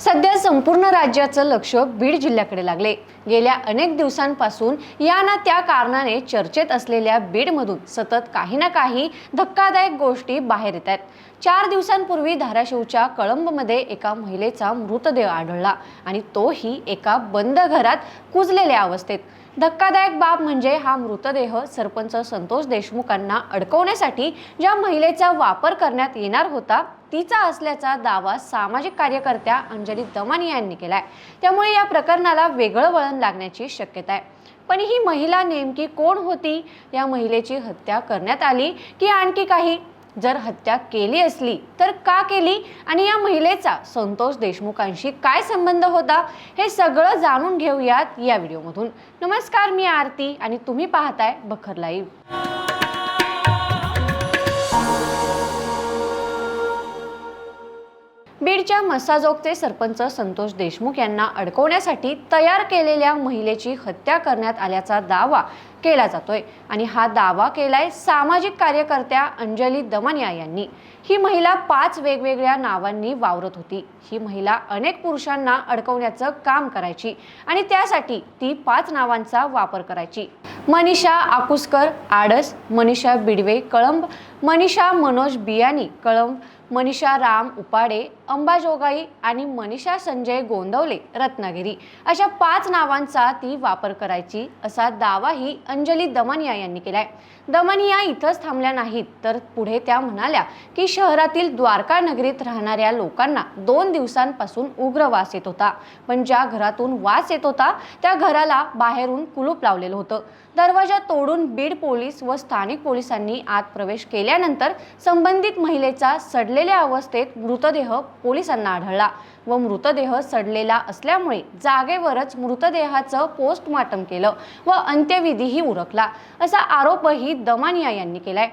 सध्या संपूर्ण राज्याचं लक्ष बीड जिल्ह्याकडे लागले. गेल्या अनेक दिवसांपासून या ना त्या कारणाने चर्चेत असलेल्या बीडमधून सतत काही ना काही धक्कादायक गोष्टी बाहेर येत आहेत. चार दिवसांपूर्वी धाराशिवच्या कळंबमध्ये एका महिलेचा मृतदेह आढळला आणि तोही एका बंद घरात कुजलेल्या अवस्थेत. धक्कादायक बाब म्हणजे हा मृतदेह सरपंच संतोष देशमुखांना अडकवण्यासाठी ज्या महिलेचा वापर करण्यात येणार होता तिचा असल्याचा दावा सामाजिक कार्यकर्त्या अंजली दमानी यांनी केलाय. त्यामुळे या प्रकरणाला वेगळं वळण लागण्याची शक्यता आहे. पण ही महिला नेमकी कोण होती? या महिलेची हत्या करण्यात आली की आणखी काही? जर हत्या केली असली तर का केली? आणि या महिलेचा संतोष देशमुखांशी काय संबंध होता? हे सगळं जाणून घेऊयात या व्हिडिओमधून. नमस्कार मी आरती आणि तुम्ही पाहताय बखर लाईव्ह. बीडच्या मसाजोगचे सरपंच संतोष देशमुख यांना अडकवण्यासाठी तयार केलेल्या महिलेची हत्या करण्यात आल्याचा दावा केला जातोय. आणि हा दावा केलाय सामाजिक कार्यकर्त्या अंजली दमनिया यांनी. ही महिला पाच वेगवेगळ्या नावांनी वावरत होती. ही महिला अनेक पुरुषांना अडकवण्याचं काम करायची आणि त्यासाठी ती पाच नावांचा वापर करायची. मनीषा आकुसकर आडस मनीषा बिडवे कळंब मनीषा मनोज बियानी कळंब मनीषा राम उपाडे अंबाजोगाई आणि मनीषा संजय गोंदवले रत्नागिरी. अशा पाच नावांचा ती वापर करायची असा दावाही अंजली दमनिया यांनी केलाय. दमनिया इथंच थांबल्या नाहीत. तर पुढे त्या म्हणाल्या की शहरातील द्वारका नगरीत राहणाऱ्या लोकांना दोन दिवसांपासून उग्र वास येत होता. पण ज्या घरातून वास येत होता त्या घराला बाहेरून कुलूप लावलेलं होतं. दरवाजा तोडून बीड पोलीस व स्थानिक पोलिसांनी आत प्रवेश केल्यानंतर संबंधित महिलेचा सडलेल्या अवस्थेत मृतदेह पोलिसांना आढळला. व मृतदेह सडलेला असल्यामुळे जागेवरच मृतदेहाचं पोस्टमार्टम केलं व अंत्यविधीही उरकला. असा आरोपही दमानिया यांनी केलाय.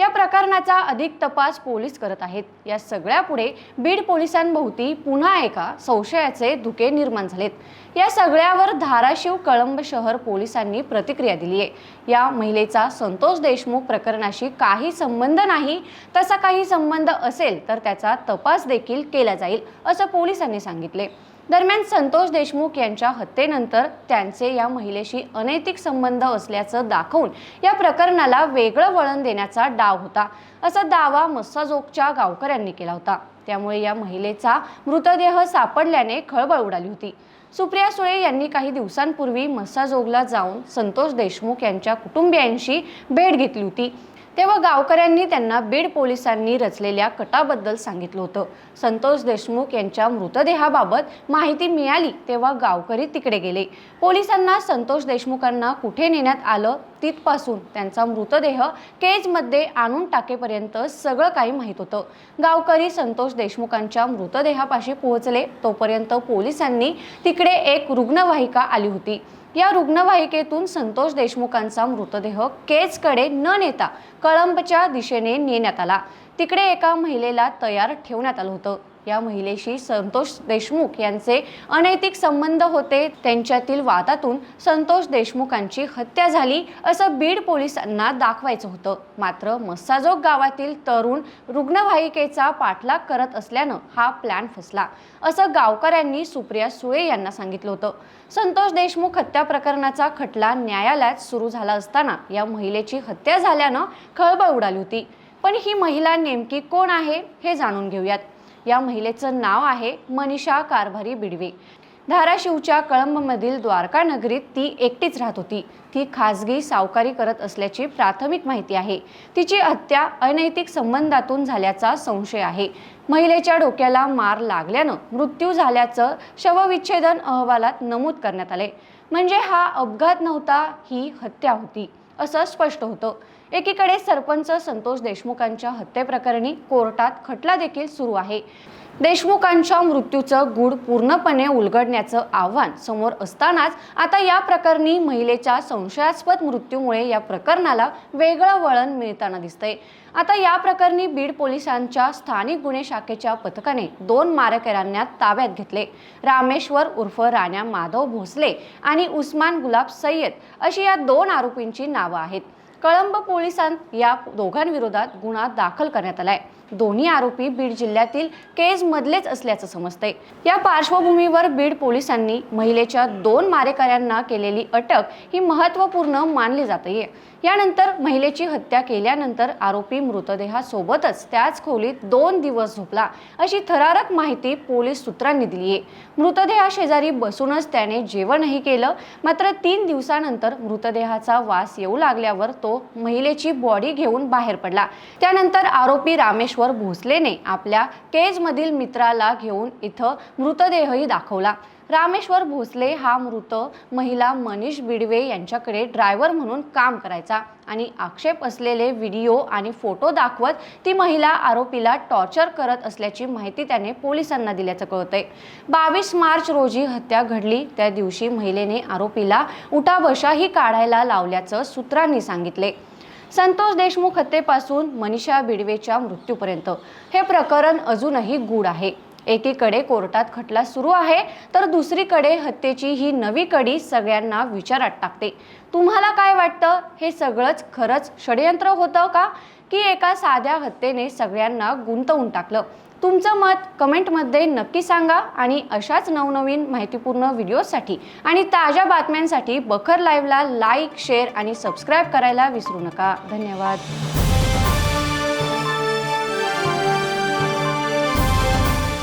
या प्रकरणाचा अधिक तपास पोलीस करत आहेत. या सगळ्यापुढे बीड पोलिसांभोवती पुन्हा एका संशयाचे धुके निर्माण झालेत. या सगळ्यावर धाराशिव कळंब शहर पोलिसांनी प्रतिक्रिया दिली आहे. या महिलेचा संतोष देशमुख प्रकरणाशी काही संबंध नाही. तसा काही संबंध असेल तर त्याचा तपास देखील केला जाईल असं पोलिसांनी सांगितले. दरम्यान संतोष देशमुख यांच्या हत्येनंतर त्यांचे या महिलेशी अनैतिक संबंध असल्याचं दाखवून या प्रकरणाला वेगळं वळण देण्याचा डाव होता. असा दावा मस्साजोगच्या गावकऱ्यांनी केला होता. त्यामुळे या महिलेचा मृतदेह सापडल्याने खळबळ उडाली होती. सुप्रिया सुळे यांनी काही दिवसांपूर्वी मस्साजोगला जाऊन संतोष देशमुख यांच्या कुटुंबियांशी भेट घेतली होती. तेव्हा गावकऱ्यांनी त्यांना बीड पोलिसांनी रचलेल्या कटाबद्दल सांगितलं होतं. संतोष देशमुख यांच्या मृतदेहाबाबत माहिती मिळाली तेव्हा गावकरी तिकडे गेले. पोलिसांना संतोष देशमुखांना कुठे नेण्यात आलं तिथपासून त्यांचा मृतदेह केजमध्ये आणून टाकेपर्यंत सगळं काही माहीत होतं. गावकरी संतोष देशमुखांच्या मृतदेहापाशी पोहोचले तोपर्यंत पोलिसांनी तिकडे एक रुग्णवाहिका आली होती. या रुग्णवाहिकेतून संतोष देशमुखांचा मृतदेह केजकडे न नेता कळंबच्या दिशेने नेण्यात आला. तिकडे एका महिलेला तयार ठेवण्यात आलं होतं. या महिलेशी संतोष देशमुख यांचे अनैतिक संबंध होते. त्यांच्यातील वादातून संतोष देशमुखांची हत्या झाली असं बीड पोलिसांना दाखवायचं होतं. मात्र मस्साजोग गावातील तरुण रुग्णवाहिकेचा पाठलाग करत असल्यानं हा प्लॅन फसला असं गावकऱ्यांनी सुप्रिया सुळे यांना सांगितलं होतं. संतोष देशमुख हत्या प्रकरणाचा खटला न्यायालयात सुरू झाला असताना या महिलेची हत्या झाल्यानं खळबळ उडाली होती. पण ही महिला नेमकी कोण आहे हे जाणून घेऊयात. या महिलेचं नाव आहे मनीषा कारभारी बिडवे. धाराशिवच्या कळंबमधील द्वारका नगरीत ती एकटीच राहत होती. ती खाजगी सावकारी करत असल्याची प्राथमिक माहिती आहे. तिची हत्या अनैतिक संबंधातून झाल्याचा संशय आहे. महिलेच्या डोक्याला मार लागल्यानं मृत्यू झाल्याचं शवविच्छेदन अहवालात नमूद करण्यात आले म्हणजे हा अपघात नव्हता ही हत्या होती. असं स्पष्ट होतं. एकीकडे सरपंच संतोष देशमुखांच्या हत्येप्रकरणी कोर्टात खटला देखील सुरू आहे. देशमुखांच्या मृत्यूचं गूढ पूर्णपणे उलगडण्याचं आव्हान समोर असतानाच आता या प्रकरणी महिलेच्या संशयास्पद मृत्यूमुळे या प्रकरणाला वेगळं वळण मिळताना दिसतंय. आता या प्रकरणी बीड पोलिसांच्या स्थानिक गुन्हे शाखेच्या पथकाने दोन मारेकऱ्यांना ताब्यात घेतले. रामेश्वर उर्फ राण्या माधव भोसले आणि उस्मान गुलाब सय्यद अशी या दोन आरोपींची नावं आहेत. कळंब पोलिसांत या दोघांविरोधात गुन्हा दाखल करण्यात आलाय. दोन्ही आरोपी बीड जिल्ह्यातील केज मधलेच असल्याचं समजतंय. या पार्श्वभूमीवर बीड पोलिसांनी महिलेच्या दोन मारेकऱ्यांना केलेली अटक ही महत्त्वपूर्ण मानली जाते यानंतर महिलेची हत्या केल्यानंतर आरोपी मृतदेहासोबतच त्याच खोलीत दोन दिवस झोपला अशी थरारक माहिती पोलीस सूत्रांनी दिली आहे मृतदेहाशेजारी बसूनच त्याने जेवणही केलं मात्र तीन दिवसानंतर मृतदेहाचा वास येऊ लागल्यावर तो तो महिलेची बॉडी घेऊन बाहेर पडला. त्यानंतर आरोपी रामेश्वर भोसलेने आपल्या केजमधील मित्राला घेऊन इथं मृतदेहही दाखवला. रामेश्वर भोसले हा मृत महिला मनीष बिडवे यांच्याकडे ड्रायव्हर म्हणून काम करायचा आणि आक्षेप असलेले व्हिडिओ आणि फोटो दाखवत ती महिला आरोपीला टॉर्चर करत असल्याची माहिती त्याने पोलिसांना दिल्याचं कळतंय. बावीस मार्च रोजी हत्या घडली. त्या दिवशी महिलेने आरोपीला उठाबशाही काढायला लावल्याचं सूत्रांनी सांगितले संतोष देशमुख हत्येपासून मनीषा बिडवेच्या मृत्यूपर्यंत. हे प्रकरण अजूनही गूढ आहे. एकीकडे कोर्टात खटला सुरू आहे तर दुसरीकडे हत्येची ही नवी कडी सगळ्यांना विचारात टाकते. तुम्हाला काय वाटतं? हे सगळंच खरंच षडयंत्र होतं का? की एका साध्या हत्येने सगळ्यांना गुंतवून टाकलं? तुमचं मत कमेंटमध्ये नक्की सांगा आणि अशाच नवनवीन माहितीपूर्ण व्हिडिओसाठी आणि ताज्या बातम्यांसाठी बखर लाईव्हला लाईक शेअर आणि सबस्क्राईब करायला विसरू नका. धन्यवाद.